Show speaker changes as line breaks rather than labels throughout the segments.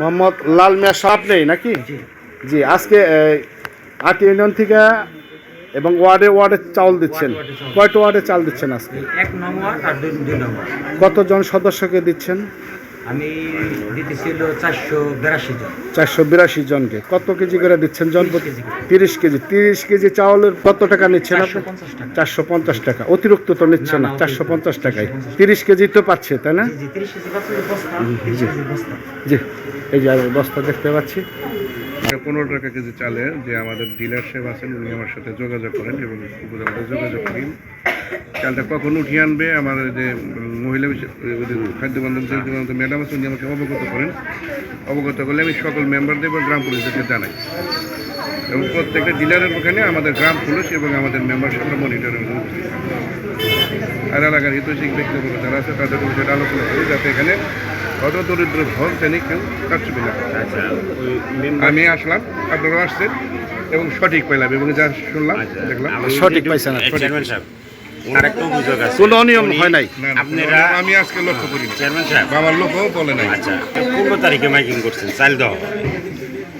মোহাম্মদ লাল মিয়া সাপ নেই নাকি? জি। আজকে আট ইউনিয়ন থেকে এবং ওয়ার্ডে ওয়ার্ডে চাউল দিচ্ছেন। কয়টা ওয়ার্ডে চাল দিচ্ছেন আজকে? কতজন সদস্যকে দিচ্ছেন?
আমি দিতেছিল চারশো বিরাশি জন।
চারশো বিরাশি জনকে। কত কেজি করে দিচ্ছেন জন?
30 কেজি করে।
তিরিশ কেজি। তিরিশ কেজি চাউলের কত টাকা নিচ্ছেন আপনি?
450 টাকা।
চারশো পঞ্চাশ টাকা। অতিরিক্ত তো নিচ্ছে
না,
চারশো পঞ্চাশ টাকায়। তিরিশ কেজি তো পাচ্ছে তাই না?
জি
এই যে আমি বস্তা দেখতে পাচ্ছি।
পনেরো টাকা কেজি চালের যে আমাদের ডিলারশিপ আছেন উনি আমার সাথে যোগাযোগ করেন এবং উপজেলাতে যোগাযোগ করেন। চালটা কখন উঠিয়ে আনবে? আমাদের যে মহিলা বিষয়- খাদ্য বন্ধন ম্যাডাম আছে উনি আমাকে অবগত করেন। অবগত করলে আমি সকল মেম্বারদের এবং গ্রাম পুলিশদেরকে জানাই। এবং প্রত্যেকটা ডিলারের ওখানে আমাদের গ্রাম পুলিশ এবং আমাদের মেম্বারশিপরা মনিটরের উপস্থিত। থাকে। আর এলাকার হিতৈষিক ব্যক্তিগত যারা আছে তাদের বিষয়টা আলোচনা করি যাতে এখানে অত দরিদ্র ঘর শ্রেণি কেউ কাটছবি না। আমি আসলাম আপনারা আসছেন এবং সঠিক পাইলাম এবং যা শুনলাম দেখলাম।
সঠিক পাইছেন
ওনার একটা অভিযোগ আছে।
কোনো অনিয়ম হয় নাই।
আপনারা-
আমি আজকে লক্ষ্য করি
চেয়ারম্যান সাহেব?
বা আমার লোকও বলে নাই।
আচ্ছা পনেরো তারিখে মাইকিং করছেন চাল দেওয়া।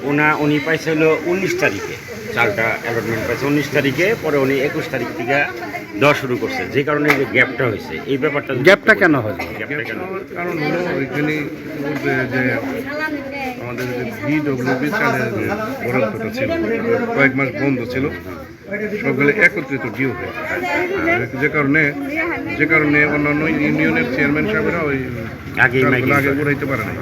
ওনা উনি পাইছে হলো উনিশ তারিখে। চালটা অ্যালটমেন্ট পাইছে উনিশ তারিখে পরে উনি একুশ তারিখ থেকে দেওয়া শুরু করছে। যে কারণে যে গ্যাপটা হয়েছে এই ব্যাপারটা
গ্যাপটা কেন হয়
গ্যাপটা কেন
কারণ হলো ওইখানে যে আমাদের যে বিডব্লিউবি চালের বরাদ্দটা ছিল কয়েক মাস বন্ধ ছিল। সবগুলো একত্রিত ডিউ হয়ে যে কারণে যে কারণে অন্যান্য ইউনিয়নের চেয়ারম্যান সাহেবরা ওই
আগেই
আগে
করে।
উড়াইতে পারে না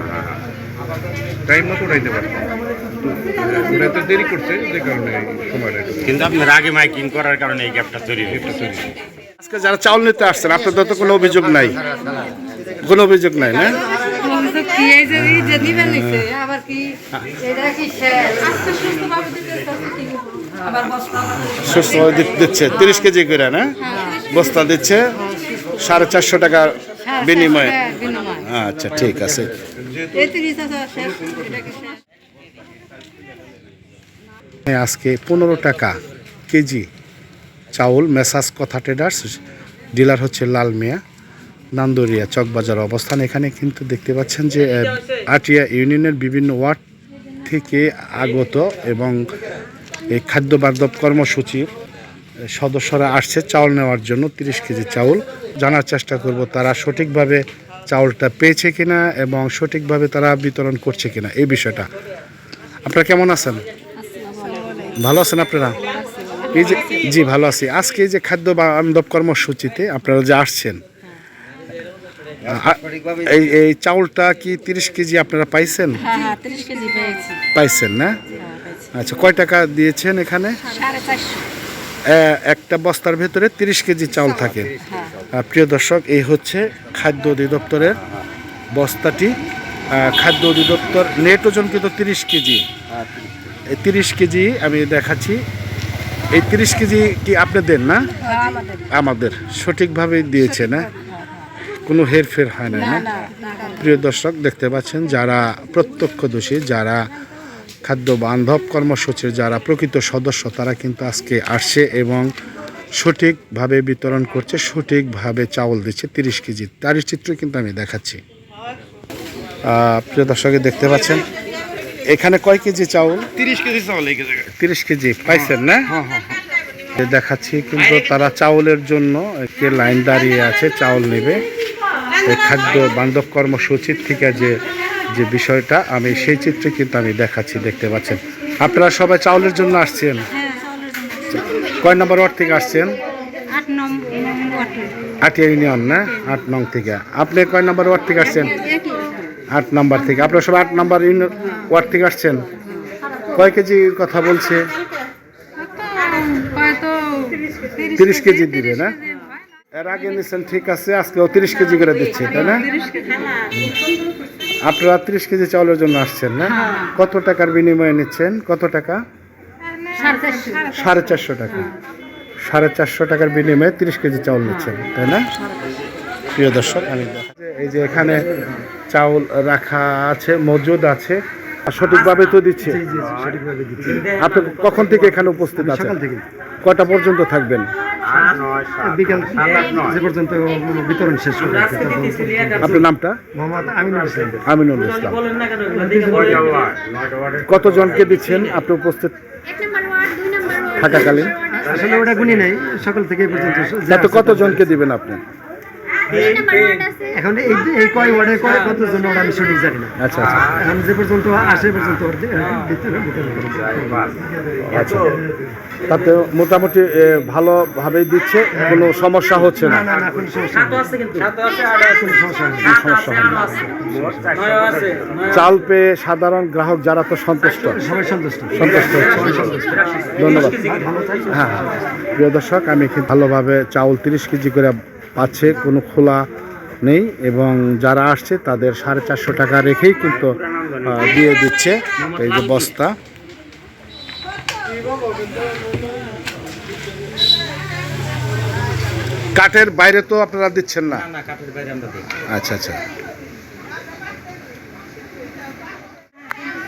টাইম মতো উড়াইতে পারে নাই। তো দেরি করছে যে কারণে সময়টা
কিন্তু আপনার আগে মাইকিং করার কারণে এই গ্যাপটা তৈরি হয়েছে।
আজকে যারা চাউল নিতে আসছেন আপনাদের তো কোনো অভিযোগ নাই। কোনো অভিযোগ নাই না?
কি আবার এটা? সুস্থভাবে দিতে চাচ্ছে কি? আবার বস্তা
সুস্থ দিচ্ছে। তিরিশ কেজি করে না? বস্তা দিচ্ছে। সাড়ে চারশো টাকার বিনিময়ে।
হ্যাঁ,
আচ্ছা ঠিক আছে? আজকে পনেরো টাকা কেজি চাউল মেসাজ কথা ট্রেডার্স। ডিলার হচ্ছে লাল মিয়া নান্দরিয়া চকবাজার অবস্থান। এখানে কিন্তু দেখতে পাচ্ছেন যে আটিয়া ইউনিয়নের বিভিন্ন ওয়ার্ড থেকে আগত এবং এই খাদ্য বার্ধব কর্মসূচির সদস্যরা আসছে চাউল নেওয়ার জন্য তিরিশ কেজি চাউল। জানার চেষ্টা করব তারা সঠিকভাবে চাউলটা পেয়েছে কিনা এবং সঠিকভাবে তারা বিতরণ করছে কিনা এই বিষয়টা। আপনারা কেমন আছেন? ভালো আছেন আপনারা? এই যে জি ভালো আছি। আজকে এই যে খাদ্য বান্ধব কর্মসূচিতে আপনারা যে আসছেন এই এই চাউলটা কি তিরিশ কেজি আপনারা পাইছেন?
হ্যাঁ, হ্যাঁ, 30 কেজি
পাইছেন না?
হ্যাঁ।
আচ্ছা কয় টাকা দিয়েছেন এখানে? একটা বস্তার ভেতরে তিরিশ কেজি চাউল থাকে।
হ্যাঁ।
প্রিয় দর্শক এই হচ্ছে খাদ্য অধিদপ্তরের বস্তাটি। খাদ্য অধিদপ্তর নেট ওজন কিন্তু তিরিশ কেজি। তিরিশ কেজি আমি দেখাচ্ছি। এই তিরিশ কেজি কি আপনাদের না?
হ্যাঁ, আমাদের।
সঠিকভাবে দিয়েছে না? কোনো হেরফের হয় না? না
না, না, না।
প্রিয় দর্শক দেখতে পাচ্ছেন যারা প্রত্যক্ষদর্শী যারা খাদ্য বান্ধব কর্মসূচির যারা প্রকৃত সদস্য তারা কিন্তু আজকে আসছে এবং সঠিকভাবে বিতরণ করছে সঠিকভাবে চাউল দিচ্ছে তিরিশ কেজি। তারই চিত্র কিন্তু আমি দেখাচ্ছি। প্রিয় দর্শকে দেখতে পাচ্ছেন? এখানে কয় কেজি চাউল?
তিরিশ কেজি চাউল
তিরিশ কেজি পাইছেন না? এ দেখাচ্ছি কিন্তু তারা চাউলের জন্য কে লাইন দাঁড়িয়ে আছে চাউল নেবে। খাদ্য বান্ধব কর্মসূচির থেকে যে যে বিষয়টা আমি সেই চিত্রে কিন্তু আমি দেখাচ্ছি দেখতে পাচ্ছেন। আপনারা সবাই চাউলের জন্য আসছেন। কয় নম্বর ওয়ার্ড থেকে আসছেন? আটিয়া ইউনিয়ন না? আট নং থেকে। আপনি কয় নম্বর ওয়ার্ড থেকে আসছেন? আট নম্বর থেকে। আপনারা সবাই আট নম্বর ইউনিয়ন ওয়ার্ড থেকে আসছেন? কয় কেজির কথা বলছে? তিরিশ কেজি দিবে না? এর আগে নিচ্ছেন ঠিক আছে আজকে তিরিশ কেজি করে দিচ্ছে তাই না? আপনারা তিরিশ কেজি চাউলের জন্য আসছেন না? কত টাকার বিনিময়ে নিচ্ছেন? কত টাকা?
সাড়ে চারশো।
টাকা। সাড়ে চারশো টাকার বিনিময়ে তিরিশ কেজি চাউল নিচ্ছেন তাই না? প্রিয় দর্শক আমি এই যে এখানে চাউল রাখা আছে মজুদ আছে আর সঠিকভাবে তো দিচ্ছে। আপনি কখন থেকে এখানে উপস্থিত আছেন? কটা পর্যন্ত থাকবেন?
বিকাল পর্যন্ত বিতরণ শেষ করে
আপনার নামটা?
মোহাম্মদ আমিনুল ইসলাম।
আমিনুল ইসলাম।
বলেন না কেন এগুলো দেখে বলেন।
কতজনকে দিচ্ছেন? আপনি উপস্থিত থাকাকালীন?
আসলে ওটা গুনি নাই সকাল থেকে পর্যন্ত
কতজনকে দিবেন আপনি
তিন নম্বর ওয়ার্ড আছে
এখন এই এই কয় ওয়ার্ডে কয় কতজন ওটা আমি সঠিক জানি না।
আচ্ছা আচ্ছা।
এখন যে পর্যন্ত আসে পর্যন্ত ওর।
আচ্ছা। তাতে মোটামুটি ভালোভাবেই দিচ্ছে কোনো সমস্যা হচ্ছে না। চাল পেয়ে সাধারণ গ্রাহক যারা তো সন্তুষ্ট।
সন্তুষ্ট।
সন্তুষ্ট। হচ্ছে ধন্যবাদ। হ্যাঁ হ্যাঁ। প্রিয় দর্শক আমি ভালোভাবে চাউল তিরিশ কেজি করে পাচ্ছে কোনো খোলা নেই এবং যারা আসছে তাদের সাড়ে চারশো টাকা রেখেই কিন্তু দিয়ে দিচ্ছে এই যে বস্তা। কাঠের বাইরে তো আপনারা দিচ্ছেন না? আচ্ছা আচ্ছা।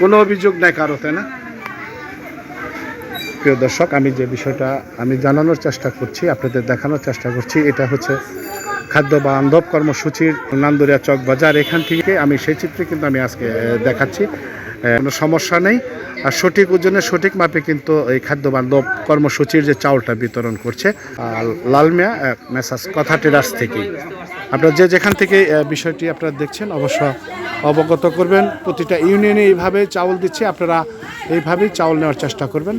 কোনো অভিযোগ নাই কারও তাই না? প্রিয় দর্শক, আমি যে বিষয়টা, আমি জানানোর চেষ্টা করছি, আপনাদের দেখানোর চেষ্টা করছি, এটা হচ্ছে খাদ্য বা বান্ধব কর্মসূচির নান্দুরিয়া চক বাজার। এখান থেকে আমি সেই চিত্রে কিন্তু আমি আজকে দেখাচ্ছি। কোনো সমস্যা নেই। আর সঠিক ওজনে সঠিক মাপে কিন্তু এই খাদ্য বান্ধব কর্মসূচির যে চাউলটা বিতরণ করছে, আর লালমিয়া মেসাজ কথা টেরাস থেকেই। আপনারা যে যেখান থেকে বিষয়টি আপনারা দেখছেন, অবশ্য অবগত করবেন, প্রতিটা ইউনিয়নে এইভাবে চাউল দিচ্ছে, আপনারা এইভাবেই চাউল নেওয়ার চেষ্টা করবেন।